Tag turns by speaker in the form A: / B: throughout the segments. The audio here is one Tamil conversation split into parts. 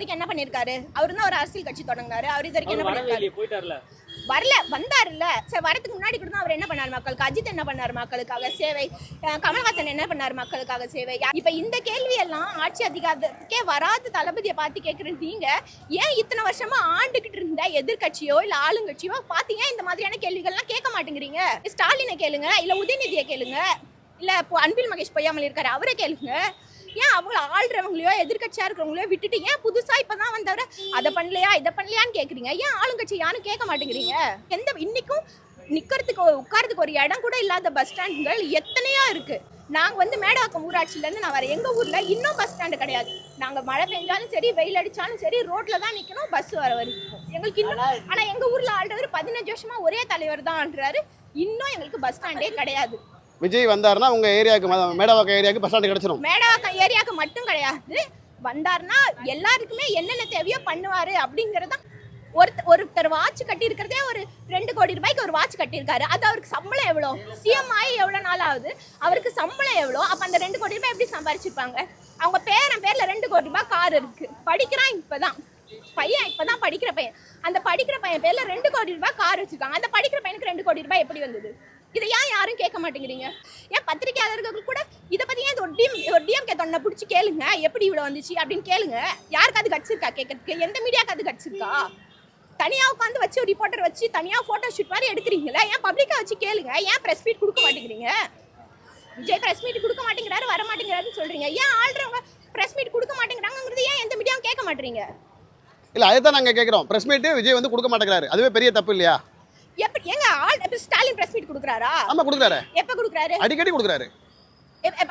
A: வரைக்கும் என்ன பண்ணிருக்காரு? அவரு தான் ஒரு அரசியல் கட்சி தொடங்கினாரு. அவர் இது வரைக்கும் என்ன பண்ணிருக்காரு? வரல வந்தாருல்ல. சரி வரதுக்கு முன்னாடி கூட அவர் என்ன பண்ணாரு மக்களுக்கு? அஜித் என்ன பண்ணாரு மக்களுக்காக? சேவை கமல்ஹாசன் என்ன பண்ணாரு மக்களுக்காக சேவை? இப்ப இந்த கேள்வி எல்லாம் ஆட்சி அதிகாரத்துக்கே வராத தளபதியை பார்த்து கேட்குற நீங்க. ஏன் இத்தனை வருஷமா ஆண்டுகிட்டு இருந்த எதிர்க்கட்சியோ இல்ல ஆளுங்கட்சியோ பாத்தீங்க இந்த மாதிரியான கேள்விகள்லாம் கேட்க மாட்டேங்கிறீங்க? ஸ்டாலினை கேளுங்க இல்ல உதயநிதியை கேளுங்க இல்ல இப்போ அன்பில் மகேஷ் பொய்யாமல் இருக்காரு அவரை கேளுங்க. ஏன் அவங்கள ஆள்றவங்களையோ எதிர்க்கட்சியா இருக்கிறவங்களையோ விட்டுட்டு ஏன் புதுசா இப்பதான் வந்தவரை அதை பண்ணலையா இதை பண்ணலையான்னு கேக்குறீங்க? ஏன் ஆளுங்கட்சி யாரும் கேட்க மாட்டேங்கிறீங்க? எந்த இன்னைக்கும் நிக்கிறதுக்கு உட்கார்றதுக்கு ஒரு இடம் கூட இல்லாத பஸ் ஸ்டாண்டுகள் எத்தனையோ இருக்கு. நாங்க வந்து மேடவாக்கம் ஊராட்சியில இருந்து நான் வரேன் எங்க ஊர்ல இன்னும் பஸ் ஸ்டாண்டு கிடையாது. நாங்க மழை பெஞ்சாலும் சரி வெயில் அடிச்சாலும் சரி ரோட்ல தான் நிக்கணும் பஸ் வர வரைக்கும். எங்களுக்கு இன்னும் ஆனா எங்க ஊர்ல ஆள்றவர் பதினஞ்சு வருஷமா ஒரே தலைவர் தான் ஆள்றாரு இன்னும் எங்களுக்கு பஸ் ஸ்டாண்டே கிடையாது.
B: விஜய் வந்தாருன்னா உங்க ஏரியாவுக்கு மேடவாக்கம் ஏரியாவுக்கு பஸ் ஸ்டாண்டு கிடைச்சிரும்.
A: மேடவாக்கம் ஏரியாவுக்கு மட்டும் கிடையாது. வந்தாருன்னா எல்லாருக்குமே என்னென்ன தேவையோ பண்ணுவாரு அப்படிங்கறத ஒருத்தர் ஒருத்தர் வாட்ச் கட்டியிருக்கிறதே ஒரு ரெண்டு கோடி ரூபாய்க்கு ஒரு வாட்ச் கட்டியிருக்காரு. அது அவருக்கு சம்பளம் எவ்வளோ? சிஎம் ஆகி எவ்வளோ நாள் ஆகுது? அவருக்கு சம்பளம் எவ்வளோ? அப்போ அந்த ரெண்டு கோடி ரூபாய் எப்படி சம்பாரிச்சிருப்பாங்க? அவங்க பேரன் பேர்ல ரெண்டு கோடி ரூபாய் கார் இருக்கு. படிக்கிறான் இப்பதான். பையன் இப்பதான் படிக்கிற பையன். அந்த படிக்கிற பையன் பேர்ல ரெண்டு கோடி ரூபாய் கார் வச்சிருக்காங்க. அந்த படிக்கிற பையனுக்கு ரெண்டு கோடி ரூபாய் எப்படி வந்தது? இதை ஏன் யாரும் கேட்க மாட்டேங்கிறீங்க? ஏன் பத்திரிகையாளர்கள் கூட இதை பற்றி ஏன் ஒரு டிஎம் ஒரு டிஎம்கே தொண்டை பிடிச்சி கேளுங்க? எப்படி இவ்வளோ வந்துச்சு அப்படின்னு கேளுங்க. யாருக்கு அது கேட்கறதுக்கு? எந்த மீடியாவுக்கு அது தனியாக உட்காந்து வச்சு ஒரு ரிப்போர்ட்டர் வச்சு தனியாக ஃபோட்டோ ஷூட் மாதிரி எடுக்கிறீங்களா? ஏன் பப்ளிக்காக வச்சு கேளுங்க? ஏன் ப்ரெஸ் மீட் கொடுக்க மாட்டேங்கிறீங்க? விஜய் ப்ரெஸ் மீட் கொடுக்க மாட்டேங்கிறாரு வர மாட்டேங்கிறாருன்னு சொல்கிறீங்க ஏன் ஆள்றவங்க ப்ரெஸ் மீட் கொடுக்க மாட்டேங்கிறாங்கிறது ஏன் எந்த மீடியாவும் கேட்க மாட்டேறீங்க?
B: இல்லை அதை தான் நாங்கள் கேட்குறோம் ப்ரெஸ் மீட்டு விஜய் வந்து கொடுக்க மாட்டேங்கிறாரு. அதுவே பெரிய தப்பு இல்லையா?
A: எப்படி எங்க ஆள் இப்ப ஸ்டாலின் பிரஸ் மீட் கொடுக்குறாரா?
B: ஆமா கொடுக்குறாரு.
A: எப்ப கொடுக்குறாரு?
B: அடிக்கடி கொடுக்குறாரு.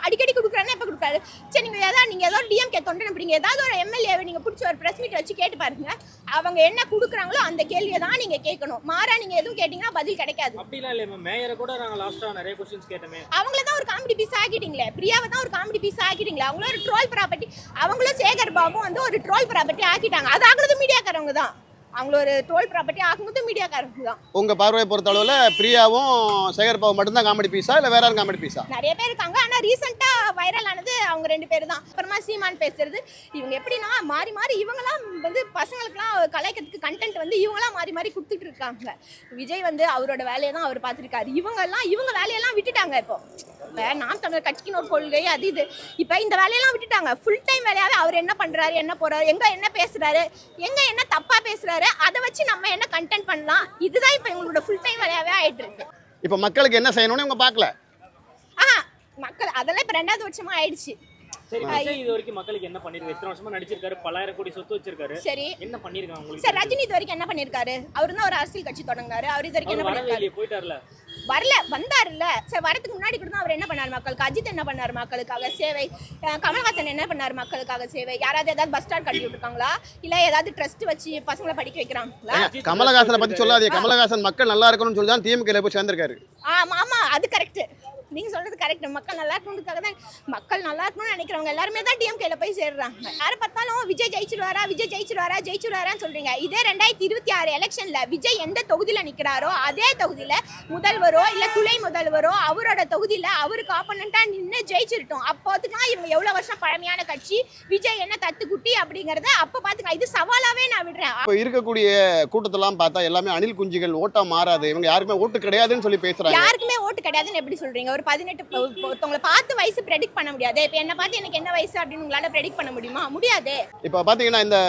A: அடிக்கடி கொடுக்குறாருன்னா எப்ப கொடுக்குறாரு சரி நீங்க ஏதாவது நீங்க ஏதாவது டிஎம்கே தொண்டை நம்புறீங்க. ஏதாவது ஒரு எம்எல்ஏவை நீங்க பிடிச்சி ஒரு பிரஸ் மீட் வச்சு கேட்டு பாருங்க. அவங்க என்ன கொடுக்குறாங்களோ அந்த கேள்வியை தான் நீங்க கேட்கணும். மாறா நீங்க எதுவும் கேட்டீங்கன்னா பதில் கிடைக்காது.
C: அப்படிலாம் இல்லையே மேம் மேயரை கூட நாங்க லாஸ்டா நிறைய கொஸ்டின்ஸ் கேட்டோமே.
A: அவங்கள தான் ஒரு காமெடி பீஸ் ஆக்கிட்டீங்களே. பிரியாவை தான் ஒரு காமெடி பீஸ் ஆக்கிட்டீங்களே. அவங்களும் ஒரு ட்ரோல் ப்ராப்பர்ட்டி அவங்களும் சேகர் பாபும் வந்து ஒரு ட்ரோல் ப்ராப்பர்ட்டி ஆக்கிட்டாங்க. அது ஆகுறது மீடியாக்காரவங்க தான். அவங்கள ஒரு ட்ரோல் ப்ராப்பர்ட்டி ஆக்கும்போது மீடியாக்காரவங்க தான்.
B: உங்க பார்வையை பொறுத்த அளவுல பிரியாவும் சேகர் பாபு மட்டும்தான் காமெடி பீஸா இல்ல வேற யாரும் காமெடி பீஸா
A: நிறைய பேர் இருக்காங்க. ஆனா ரீசெண்டா வைரல் ஆனது அவங்க ரெண்டு பேர் தான். அப்புறமா சீமான் பேசுறது. இவங்க எப்படின்னா மாறி மாறி இவங்கலாம் வந்து பசங்களுக்குலாம் கலைக்கிறதுக்கு கண்டென்ட் வந்து இவங்கலாம் மாறி மாறி கொடுத்துட்டு இருக்காங்க. விஜய் வந்து அவரோட வேலையை தான் அவர் பார்த்துருக்காரு. இவங்க எல்லாம் இவங்க வேலையெல்லாம் விட்டுட்டாங்க இப்போ. இப்போ நாம் தமிழர் கட்சிக்குன்னு ஒரு கொள்கை அது இது. இப்போ இந்த வேலையெல்லாம் விட்டுட்டாங்க. ஃபுல் டைம் வேலையாவே அவர் என்ன பண்றாரு என்ன போறாரு எங்க என்ன பேசுறாரு எங்க என்ன தப்பா பேசுறாரு அதை வச்சு நம்ம என்ன கண்டென்ட் பண்ணலாம்? இதுதான் இப்போ எங்களோட ஃபுல் டைம் வேலையாவே ஆயிட்டு இருக்கு.
B: இப்போ மக்களுக்கு என்ன செய்யணும்னு இவங்க பார்க்கல.
A: ஆஹா மக்கள் அதெல்லாம் இப்போ ரெண்டாவது வருஷமா ஆயிடுச்சு.
C: சரி விஜய் இது வரைக்கும் மக்களுக்கு என்ன பண்ணிருக்காரு? எத்தனை வருஷமா நடிச்சிருக்காரு பல்லாயிரம் கோடி சொத்து வச்சிருக்காரு.
A: சரி.
C: என்ன பண்ணிருக்காங்க உங்களுக்கு
A: சார் ரஜினி இது வரைக்கும் என்ன பண்ணிருக்காரு? அவர் தான் ஒரு அரசியல் கட்சி தொடங்கினாரு. அவர் இது வரைக்கும் என்ன பண்ணிருக்காரு?
C: போயிட்டார்ல.
A: வரல வந்தாருல்ல. சரி வரதுக்கு முன்னாடி கூட அவர் என்ன பண்ணாரு மக்களுக்கு? அஜித் என்ன பண்ணாரு மக்களுக்காக? சேவை கமல்ஹாசன் என்ன பண்ணாரு மக்களுக்காக சேவை? யாராவது ஏதாவது பஸ் ஸ்டாண்ட் கட்டி விட்டுருக்காங்களா? இல்ல ஏதாவது ட்ரஸ்ட் வச்சு பசங்களை படிக்க வைக்கிறாங்களா?
B: கமலஹாசனை பத்தி சொல்லாதீங்க. கமலஹாசன் மக்கள் நல்லா இருக்கணும்னு சொல்லி தான் திமுக போய் சேர்ந்திருக்காரு.
A: ஆமா ஆமா அது கரெக்ட் நீங்க சொல்றது கரெக்ட் மக்கள் நல்லா இருக்கணுன்றதுக்காக தான் மக்கள் நல்லா இருக்கணும்னு நினைக்கிறவங்க எல்லாருமே தான் டிஎம்கேல போய் சேர்றாங்க. யாரை பார்த்தாலும் விஜய் ஜெயிச்சிருவாரா விஜய் ஜெயிச்சிருவாரா ஜெயிச்சிருவாரான்னு சொல்றீங்க. இதே ரெண்டாயிரத்தி இருபத்தி ஆறு எலெக்ஷன்ல விஜய் எந்த தொகுதியில நிக்கிறாரோ அதே தொகுதியில முதல்வரோ இல்ல துணை முதல்வரோ அவரோட தொகுதியில அவருக்கு ஆப்போனண்டா நின்று ஜெயிச்சிருட்டோம். அப்போதுக்குலாம் இவங்க எவ்வளவு வருஷம் பழமையான கட்சி விஜய் என்ன தத்துக்குட்டி அப்படிங்கறத அப்ப பாத்துக்கலாம். இது சவாலாவே நான் விடுறேன்.
B: இப்போ இருக்கக்கூடிய கூட்டத்தெல்லாம் பார்த்தா எல்லாமே அணில் குஞ்சுகள் ஓட்டா மாறாது. இவங்க யாருக்குமே ஓட்டு கிடையாதுன்னு சொல்லி பேசுறாங்க.
A: யாருக்குமே ஓட்டு கிடையாதுன்னு எப்படி சொல்றீங்க? ஒரு பதினெட்டு ஒருத்தவங்களை பார்த்து வயசு ப்ரெடிக்ட் பண்ண முடியாது. இப்போ என்ன பார்த்து எனக்கு என்ன வயசு அப்படின்னு உங்களால ப்ரெடிக்ட் பண்ண முடியுமா? முடியாது.
B: இப்போ பாத்தீங்கன்னா இந்த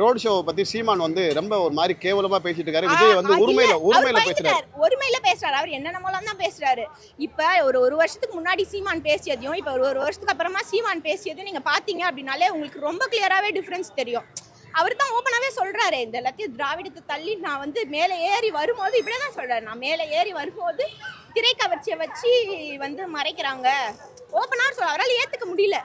B: ரோட் ஷோ பத்தி சீமான் வந்து ரொம்ப ஒரு மாதிரி கேவலமா பேசிட்டு இருக்காரு. விஜய் வந்து உரிமையில உரிமையில பேசுறாரு.
A: ஒருமையில பேசுறாரு. அவர் என்னென்னமோலாம் தான் பேசுறாரு. இப்ப ஒரு ஒரு வருஷத்துக்கு முன்னாடி சீமான் பேசியதையும் இப்ப ஒரு ஒரு வருஷத்துக்கு அப்புறமா சீமான் பேசியதையும் நீங்க பாத்தீங்க அப்படின்னாலே உங்களுக்கு ரொம்ப கிளியராவே டிஃபரன்ஸ் தெரியும். அவர் தான் ஓப்பனாவே சொல்றாரு. இந்த எல்லாத்தையும் திராவிடத்தை தள்ளி நான் வந்து மேலே ஏறி வரும்போது இப்படியே தான் சொல்றாரு. நான் மேலே ஏறி வரும்போது திரை கவர்ச்சியை வச்சு வந்து மறைக்கிறாங்க. ஓப்பனாக சொல்ல அவரால் ஏற்றுக்க முடியல.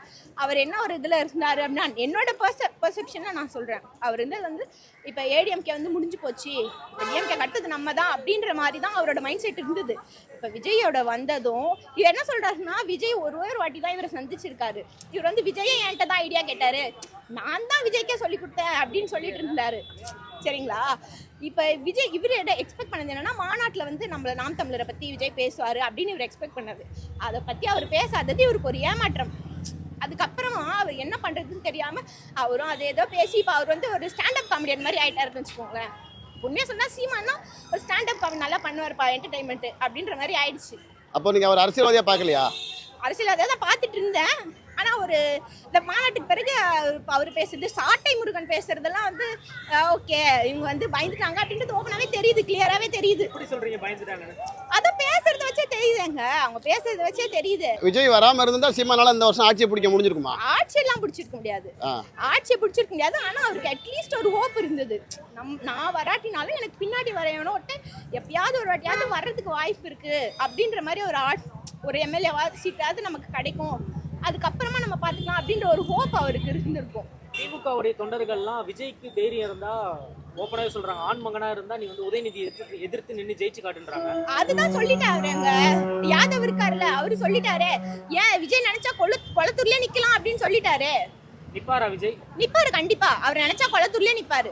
A: அவர் என்ன ஒரு இதில் இருந்தார் அப்படின்னா என்னோட பர்ச பர்செப்ஷனை நான் சொல்கிறேன் அவர் இருந்தது வந்து இப்போ ஏடிஎம்கே வந்து முடிஞ்சு போச்சு. டிஎம்கே கட்டுறது நம்ம தான் அப்படின்ற மாதிரி தான் அவரோட மைண்ட் செட் இருந்தது. இப்போ விஜயோட வந்ததும் இவர் என்ன சொல்றாருன்னா விஜய் ஒரு ஒரு வாட்டி தான் இவரை சந்திச்சிருக்காரு. இவர் வந்து விஜயை என்கிட்ட தான் ஐடியா கேட்டார். நான் தான் விஜய்க்கே சொல்லி கொடுத்தேன் அப்படின்னு சொல்லிட்டு இருந்தாரு. சரிங்களா? இப்போ விஜய் இவர் எக்ஸ்பெக்ட் பண்ணது என்னன்னா மாநாட்டில் வந்து நம்மள நாம் தமிழரை பற்றி விஜய் பேசுவார் அப்படின்னு இவர் எக்ஸ்பெக்ட் பண்ணது. அதை பற்றி அவர் பேசாதது இவருக்கு ஒரு ஏமாற்றம். அதுக்கப்புறமா அவர் என்ன பண்றதுன்னு தெரியாம அவரும் அதை ஏதோ பேசி இப்போ அவர் வந்து ஒரு ஸ்டாண்டப் காமெடியன் மாதிரி ஆயிட்டாருன்னு வச்சுக்கோங்களேன். உண்மையாக சொன்னா சீமானா ஒரு ஸ்டாண்டப் காமெடி நல்லா பண்ணுவார்ப்பா என்டர்டைன்மெண்ட் அப்படின்ற மாதிரி ஆயிடுச்சு.
B: அப்போ நீங்க அவர் அரசியல்வாதியா பார்க்கலையா?
A: அரசியல் அதை தான் பார்த்துட்டு இருந்தேன். ஆனா ஒரு இந்த மாநாட்டுக்கு பிறகு அவர் பேசுறது சாட்டை முருகன் பேசுறதெல்லாம் வந்து ஓகே இவங்க வந்து பயந்துட்டாங்க அப்படின்றது ஓப்பனாவே தெரியுது கிளியராகவே தெரியுது. அதை பேசுறத வச்சே தெரியுதுங்க அவங்க பேசுறத வச்சே தெரியுது.
B: விஜய் வராம இருந்தா சீமானால இந்த வருஷம் ஆட்சியை பிடிக்க முடிஞ்சிருக்குமா?
A: ஆட்சியெல்லாம் பிடிச்சிருக்க முடியாது. ஆட்சியை பிடிச்சிருக்க முடியாது. ஆனா அவருக்கு அட்லீஸ்ட் ஒரு ஹோப் இருந்தது. நம் நான் வராட்டினாலும் எனக்கு பின்னாடி வரையணும் எப்பயாவது ஒரு வாட்டியாவது வர்றதுக்கு வாய்ப்பு இருக்கு அப்படின்ற மாதிரி ஒரு ஆட் ஒரு எம்எல்ஏவா சீட்டாவது நமக்கு கிடைக்கும். அதுக்கப்புறமா நம்ம பார்த்துக்கலாம் அப்படின்ற ஒரு ஹோப் அவருக்கு இருந்திருக்கும்.
C: திமுகவுடைய தொண்டர்கள்லாம் விஜய்க்கு தைரியம் இருந்தா ஓப்பனாவே சொல்றாங்க. ஆண் மகனா இருந்தா நீ வந்து உதயநிதி எதிர்த்து எதிர்த்து நின்னு ஜெயிச்சு காட்டுன்றாங்க.
A: அதுதான் சொல்லிட்டாரு அங்க. யாதவ் இருக்காருல்ல அவரு சொல்லிட்டாரு. ஏன் விஜய் நினைச்சா கொளு கொளத்தூர்லயே நிக்கலாம் அப்படின்னு சொல்லிட்டாரு.
C: நிப்பாரா விஜய்?
A: நிப்பாரு கண்டிப்பா. அவர் நினைச்சா கொளத்தூர்லயே நிப்பாரு.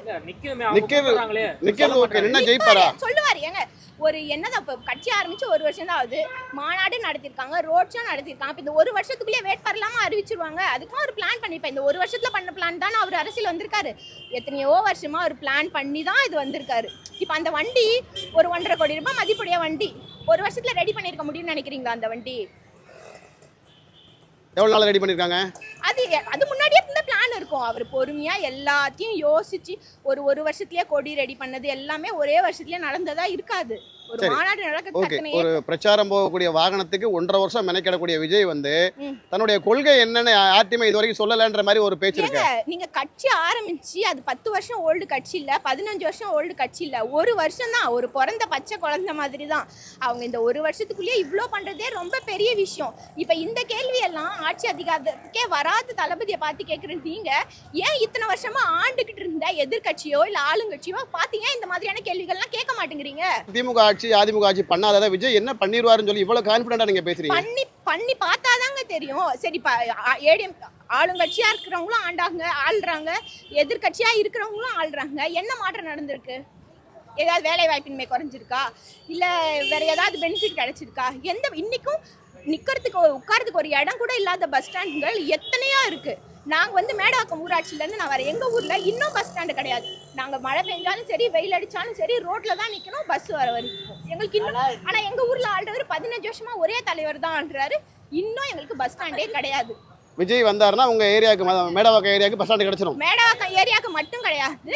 B: நிக்கிறது- ஓகே. நின்னா ஜெயிப்பாரா?
A: சொல்லுவாரு. ஏங்க ஒரு என்னதான் இப்போ கட்சி ஆரம்பிச்சு ஒரு வருஷம் தான் ஆகுது. மாநாடு நடத்திருக்காங்க ரோட் ஷோ நடத்திருக்காங்க. இப்போ இந்த ஒரு வருஷத்துக்குள்ளேயே வேட்பாளர் இல்லாம அறிவிச்சிருவாங்க. அதுக்கும் ஒரு பிளான் பண்ணிப்பேன். இந்த ஒரு வருஷத்துல பண்ண பிளான் தானே அவர் அரசியல் வந்திருக்காரு. எத்தனையோ வருஷமா அவர் பிளான் பண்ணி தான் இது வந்திருக்காரு. இப்போ அந்த வண்டி ஒரு ஒன்றரை கோடி ரூபாய் மதிப்புடைய வண்டி. ஒரு வருஷத்துல ரெடி பண்ணிருக்க முடியும்னு நினைக்கிறீங்களா அந்த வண்டி?
B: எவ்வளோ நாள் ரெடி பண்ணிருக்காங்க?
A: அது அது முன்னாடியே இந்த பிளான் இருக்கும். அவர் பொறுமையா எல்லாத்தையும் யோசிச்சு ஒரு ஒரு வருஷத்துலேயே கொடி ரெடி பண்ணது எல்லாமே ஒரே வருஷத்துலயே நடந்ததா இருக்காது.
B: சரி. ஓகே. ஒரு பிரச்சாரம் போகக்கூடிய வாகனத்துக்கு ஒன்றரை வருஷம் மெனக்கிடக்கூடிய விஜய் வந்து. தன்னுடைய கொள்கை என்னன்னு யார்ட்டையுமே இது வரைக்கும் சொல்லலன்ற மாதிரி ஒரு பேச்சு இருக்கு.
A: நீங்க கட்சி ஆரம்பிச்சு அது பத்து வருஷம் ஓல்டு கட்சி இல்ல பதினஞ்சு வருஷம் ஓல்டு கட்சி இல்ல ஒரு வருஷம் தான். ஒரு பிறந்த பச்சை குழந்தை மாதிரி தான். அவங்க இந்த ஒரு வருஷத்துக்குள்ளேயே இவ்ளோ பண்றதே ரொம்ப பெரிய விஷயம். இப்ப இந்த கேள்வி எல்லாம் ஆட்சி அதிகாரத்துக்கே வராத தளபதியை பார்த்து கேக்குற நீங்க ஏன் இத்தனை வருஷமா ஆண்டுகிட்டு இருந்த எதிர்க்கட்சியோ இல்ல ஆளுங்கட்சியோ பார்த்து ஏன் இந்த மாதிரியான கேள்விகள்லாம் கேட்க மாட்டேங்கிறீங்க?
B: திமுக ஆட்சி அதிமுக ஆட்சி பண்ணாததை விஜய் என்ன பண்ணிடுவாருன்னு சொல்லி இவ்வளவு கான்பிடண்டா நீங்க பேசுறீங்க?
A: பண்ணி பண்ணி பார்த்தாதாங்க தெரியும். சரி ஏடிஎம் ஆளுங்கட்சியா இருக்கிறவங்களும் ஆண்டாங்க ஆள்றாங்க. எதிர்கட்சியா இருக்கிறவங்களும் ஆள்றாங்க. என்ன மாற்றம் நடந்திருக்கு? ஏதாவது வேலை வாய்ப்பின்மை குறைஞ்சிருக்கா? இல்ல வேற ஏதாவது பெனிஃபிட் கிடைச்சிருக்கா? எந்த இன்னைக்கும் நிக்கிறதுக்கு ஒரு- உட்கார்றதுக்கு ஒரு இடம் கூட இல்லாத பஸ் ஸ்டாண்டுகள் எத்தனையோ இருக்கு. நாங்க வந்து மேடாக்கம் ஊராட்சியில இருந்து நான் வரேன் எங்க ஊர்ல இன்னும் பஸ் ஸ்டாண்டு கிடையாது. நாங்க மழை பெஞ்சாலும் சரி வெயில் அடிச்சாலும் சரி ரோட்ல தான் நிக்கணும் பஸ் வர வரைக்கும். எங்களுக்கு இன்னும் ஆனா எங்க ஊர்ல ஆள்றவர் பதினஞ்சு வருஷமா ஒரே தலைவர் தான் ஆள்றாரு இன்னும் எங்களுக்கு பஸ் ஸ்டாண்டே கிடையாது.
B: விஜய் வந்தாருன்னா உங்க ஏரியாவுக்கு மேடவாக்கம் ஏரியாவுக்கு பஸ் ஸ்டாண்டு கிடைச்சிடும்
A: மேடவாக்கம் ஏரியாவுக்கு மட்டும் கிடையாது.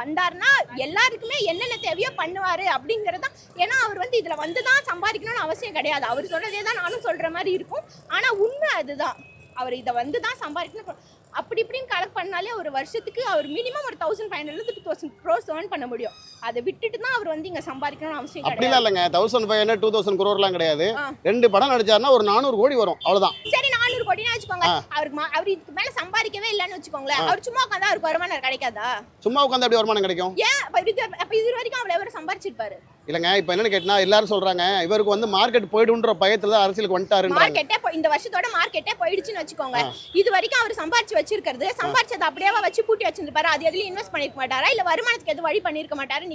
A: வந்தாருன்னா எல்லாருக்குமே என்னென்ன தேவையோ பண்ணுவாரு அப்படிங்கறதா ஏன்னா அவர் வந்து இதுல வந்து தான் சம்பாதிக்கணும்னு அவசியம் கிடையாது. அவர் சொல்றதே தான் நானும் சொல்ற மாதிரி இருக்கும். ஆனா உண்மை அதுதான். அவர் இதை வந்து தான் சம்பாதிக்கணும் அப்படி இப்படின்னு கலெக்ட் பண்ணாலே ஒரு வருஷத்துக்கு அவர் மினிமம் ஒரு தௌசண்ட் ஃபைவ் ஹண்ட்ரட்ல டூ தௌசண்ட் க்ரோஸ் ஏர்ன் பண்ண முடியும். அதை விட்டுட்டு தான் அவர் வந்து இங்க சம்பாதிக்கணும்னு அவசியம்
B: அப்படிலாம் இல்லைங்க. Thousand five hundred two thousand குரோர்லாம் கிடையாது. ரெண்டு படம் நடிச்சாருன்னா ஒரு நானூறு கோடி வரும். அவ்வளவுதான்.
A: சரி நானூறு கோடினா வச்சுக்கோங்க. அவருக்கு அவர் இதுக்கு மேல சம்பாதிக்கவே இல்லைன்னு வச்சுக்கோங்களேன். அவர் சும்மா உட்காந்தா அவருக்கு வருமானம் கிடைக்காதா?
B: சும்மா உட்காந்து எப்படி வருமானம் கிடைக்கும்?
A: ஏன்? அப்ப இது வரைக்கும் அவ்வளவு எவ்வளவு சம்பாரிச்சிருப்பாரு
B: இல்லைங்க இப்போ என்னன்னு கேட்டினா எல்லாரும் சொல்றாங்க இவருக்கு வந்து மார்க்கெட் போயிடுன்ற பயத்துல தான் அரசியலுக்கு
A: போய் இந்த வருஷத்தோட மார்க்கெட்டே போயிடுச்சுன்னு வச்சுக்கோங்க. இது வரைக்கும் அவர் சம்பாரிச்சு வச்சிருக்கிறது சம்பாரிச்சதை அப்படியே வச்சு பூட்டி வச்சிருப்பாரு அது எதுலயும் இன்வெஸ்ட் பண்ணிருக்க மாட்டாரா? இல்ல வருமானத்துக்கு எதுவும் வழி பண்ணிருக்க மாட்டாரு நீங்க